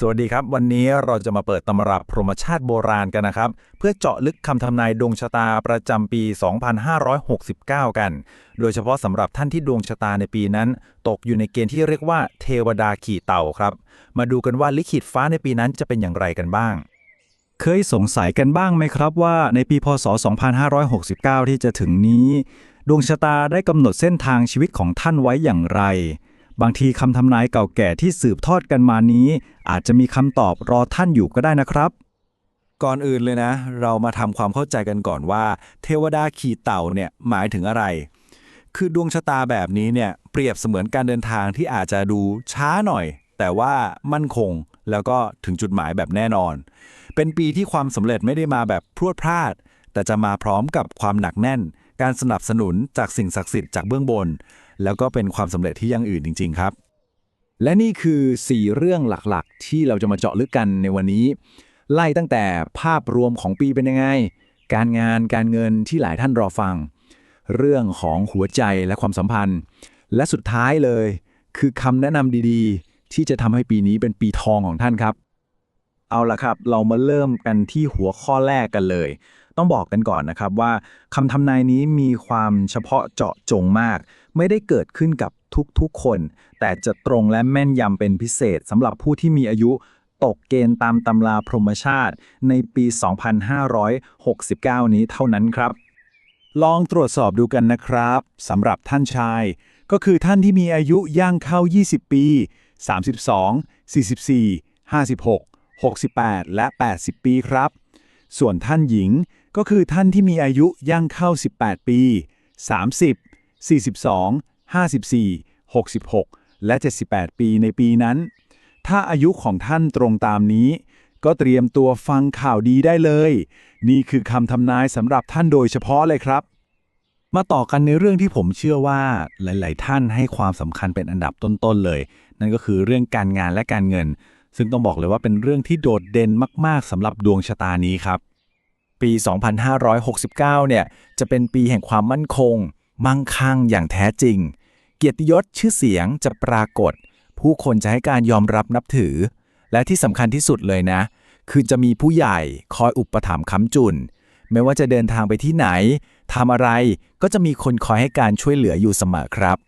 สวัสดีครับ วันนี้เราจะมาเปิดตำรับพรหมชาติโบราณกันนะครับ เพื่อเจาะลึกคำทำนายดวงชะตาประจำปี 2569 กัน โดยเฉพาะสำหรับท่านที่ดวงชะตาในปีนั้น ตกอยู่ในเกณฑ์ที่เรียกว่าเทวดาขี่เต่าครับ มาดูกันว่าลิขิตฟ้าในปีนั้นจะเป็นอย่างไรกันบ้าง เคยสงสัยกันบ้างไหมครับว่าในปีพศ 2569 ที่จะถึงนี้ ดวงชะตาได้กำหนดเส้นทางชีวิตของท่านไว้อย่างไร บางทีคำทำนายเก่าแก่ที่สืบทอดกันมานี้ อาจจะมีคำตอบรอท่านอยู่ก็ได้นะครับ ก่อนอื่นเลยนะ เรามาทำความเข้าใจกันก่อนว่า เทวดาขี่เต่าเนี่ยหมายถึงอะไร คือดวงชะตาแบบนี้เนี่ยเปรียบเสมือนการเดินทางที่อาจจะดูช้าหน่อย แต่ว่ามั่นคงแล้วก็ถึงจุดหมายแบบแน่นอน เป็นปีที่ความสำเร็จไม่ได้มาแบบพรวดพลาด แต่จะมาพร้อมกับความหนักแน่น การสนับสนุนจากสิ่งศักดิ์สิทธิ์จากเบื้องบน แล้วก็เป็นความสำเร็จที่ยั่งยืนจริง ๆ ครับ และนี่คือ 4 เรื่องหลักๆ ที่เราจะมาเจาะลึกกันในวันนี้ ไล่ตั้งแต่ภาพรวมของปีเป็นยังไง การงานการเงินที่หลายท่านรอฟัง เรื่องของหัวใจและความสัมพันธ์ และสุดท้ายเลย คือคำแนะนำดีๆ ที่จะทำให้ปีนี้เป็นปีทองของท่านครับ เอาละครับ เรามาเริ่มกันที่หัวข้อแรกกันเลย ต้องบอกกันก่อนนะครับว่าคำทำนายนี้มีความเฉพาะเจาะจงมาก ไม่ได้เกิดขึ้นกับทุกๆคน แต่จะตรงและแม่นยำเป็นพิเศษสำหรับผู้ที่มีอายุตกเกณฑ์ตามตำราพรหมชาติ ในปี 2569 นี้เท่านั้นครับ ลองตรวจสอบดูกันนะครับสำหรับท่านชาย ก็คือท่านที่มีอายุย่างเข้า 20 ปี 32 44 56 68 และ 80 ปีครับ ส่วนท่านหญิง ก็คือท่านที่มีอายุย่างเข้า 18 ปี 30 42 54 66 และ 78 ปีในปีนั้น ถ้าอายุของท่านตรงตามนี้ ก็เตรียมตัวฟังข่าวดีได้เลย นี่คือคำทำนายสำหรับท่านโดยเฉพาะเลยครับ มาต่อกันในเรื่องที่ผมเชื่อว่าหลาย ๆ ท่านให้ความสำคัญเป็นอันดับต้น ๆ เลย นั่นก็คือเรื่องการงานและการเงิน ซึ่งต้องบอกเลยว่าเป็นเรื่องที่โดดเด่นมาก ๆสำหรับดวงชะตานี้ครับ ปี 2569 เนี่ยจะเป็นปีแห่งความมั่นคง มั่งคั่งอย่างแท้จริง เกียรติยศชื่อเสียงจะปรากฏ ผู้คนจะให้การยอมรับนับถือ และที่สำคัญที่สุดเลยนะ คือจะมีผู้ใหญ่คอยอุปถัมภ์ค้ำจุน ไม่ว่าจะเดินทางไปที่ไหนทำอะไรก็จะมีคนคอยให้การช่วยเหลืออยู่เสมอครับ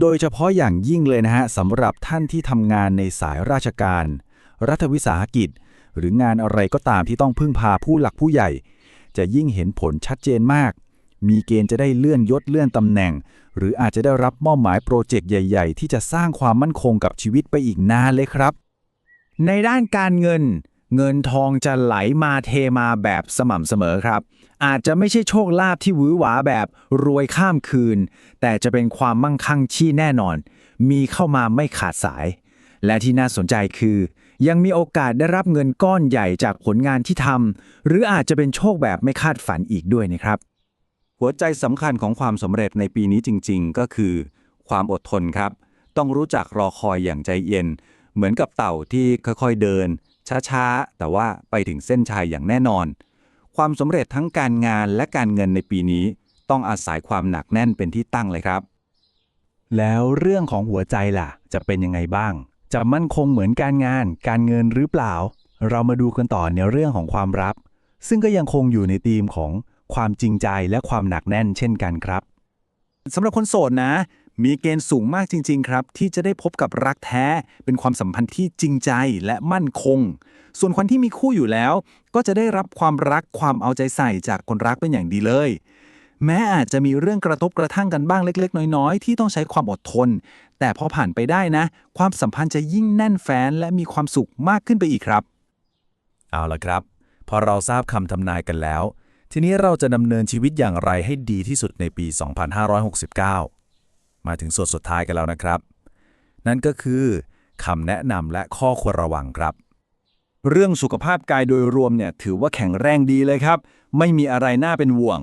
โดยเฉพาะอย่างยิ่งเลยนะฮะสำหรับท่านที่ทำงานในสายราชการ รัฐวิสาหกิจ หรืองานอะไรก็ตามที่ต้องพึ่งพาผู้หลักผู้ใหญ่ จะยิ่งเห็นผลชัดเจนมาก มีเกณฑ์จะได้เลื่อนยศเลื่อนตำแหน่ง หรืออาจจะได้รับมอบหมายโปรเจกต์ใหญ่ ๆ ที่จะสร้างความมั่นคงกับชีวิตไปอีกนานเลยครับ ในด้านการเงิน เงินทองจะไหลมาเทมาแบบสม่ำเสมอครับ อาจจะไม่ใช่โชคลาภที่หวือหวาแบบรวยข้ามคืน แต่จะเป็นความมั่งคั่งที่แน่นอน มีเข้ามาไม่ขาดสาย และที่น่าสนใจคือ ยังมีโอกาสได้รับเงินก้อนใหญ่จากผลงานที่ทำหรืออาจจะเป็นโชคแบบไม่คาดฝันอีกด้วยนะครับ หัวใจสำคัญของความสำเร็จในปีนี้จริง ๆ ก็คือ ความอดทนครับ ต้องรู้จักรอคอยอย่างใจเย็น เหมือนกับเต่าที่ค่อยๆเดิน ช้าๆ แต่ว่าไปถึงเส้นชัยอย่างแน่นอน ความสำเร็จทั้งการงานและการเงินในปีนี้ ต้องอาศัยความหนักแน่นเป็นที่ตั้งเลยครับ แล้วเรื่องของหัวใจล่ะ จะเป็นยังไงบ้าง จะมั่นคงเหมือนการงาน การเงินหรือเปล่า เรามาดูกันต่อในเรื่องของความรัก ซึ่งก็ยังคงอยู่ในธีมของความจริงใจและความหนักแน่นเช่นกันครับสำหรับคนโสดนะ มีเกณฑ์สูงมากจริง ๆ ครับ ที่จะได้พบกับรักแท้ เป็นความสัมพันธ์ที่จริงใจและมั่นคง ส่วนคนที่มีคู่อยู่แล้ว ก็จะได้รับความรักความเอาใจใส่จากคนรักเป็นอย่างดีเลย แม้อาจจะมีเรื่องกระทบกระทั่งกันบ้างเล็ก ๆ น้อย ๆ ที่ต้องใช้ความอดทน แต่พอผ่านไปได้นะ ความสัมพันธ์จะยิ่งแน่นแฟ้นและมีความสุขมากขึ้นไปอีกครับ เอาละครับ พอเราทราบคำทำนายกันแล้ว ทีนี้เราจะดำเนินชีวิตอย่างไรให้ดีที่สุดในปี 2569 มาถึงส่วนสุดท้ายกันแล้วนะครับ นั่นก็คือคำแนะนำและข้อควรระวังครับ เรื่องสุขภาพกายโดยรวมเนี่ยถือว่าแข็งแรงดีเลยครับ ไม่มีอะไรน่าเป็นห่วง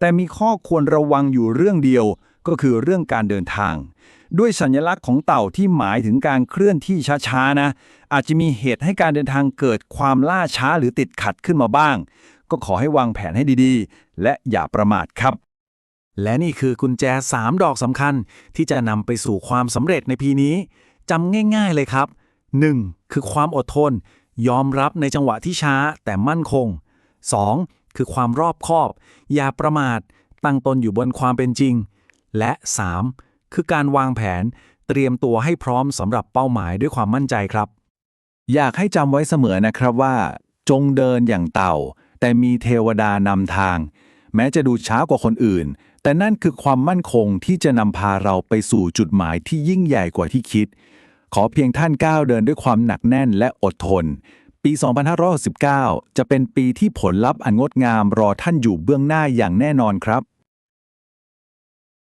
แต่มีข้อควรระวังอยู่เรื่องเดียวก็คือเรื่องการเดินทาง ด้วยสัญลักษณ์ของเต่าที่หมายถึงการเคลื่อนที่ช้าๆนะ อาจจะมีเหตุให้การเดินทางเกิดความล่าช้าหรือติดขัดขึ้นมาบ้าง ก็ขอให้วางแผนให้ดีๆ และอย่าประมาทครับ และนี่คือกุญแจ 3 ดอกสำคัญ ที่จะนำไปสู่ความสำเร็จในปีนี้จำง่าย ๆเลยครับ 1. คือความอดทน ยอมรับในจังหวะที่ช้าแต่มั่นคง 2. คือความรอบคอบ อย่าประมาท ตั้งตนอยู่บนความเป็นจริง และ 3. คือการวางแผน เตรียมตัวให้พร้อมสำหรับเป้าหมายด้วยความมั่นใจครับ อยากให้จำไว้เสมอนะครับว่า จงเดินอย่างเต่า แต่มีเทวดานำทาง แม้จะดูช้ากว่าคนอื่น แต่นั่นคือความมั่นคงที่จะนำพาเราไปสู่จุดหมายที่ยิ่งใหญ่กว่าที่คิด ขอเพียงท่านก้าวเดินด้วยความหนักแน่นและอดทน ปี 2569 จะเป็นปีที่ผลลัพธ์อันงดงามรอท่านอยู่เบื้องหน้าอย่างแน่นอนครับ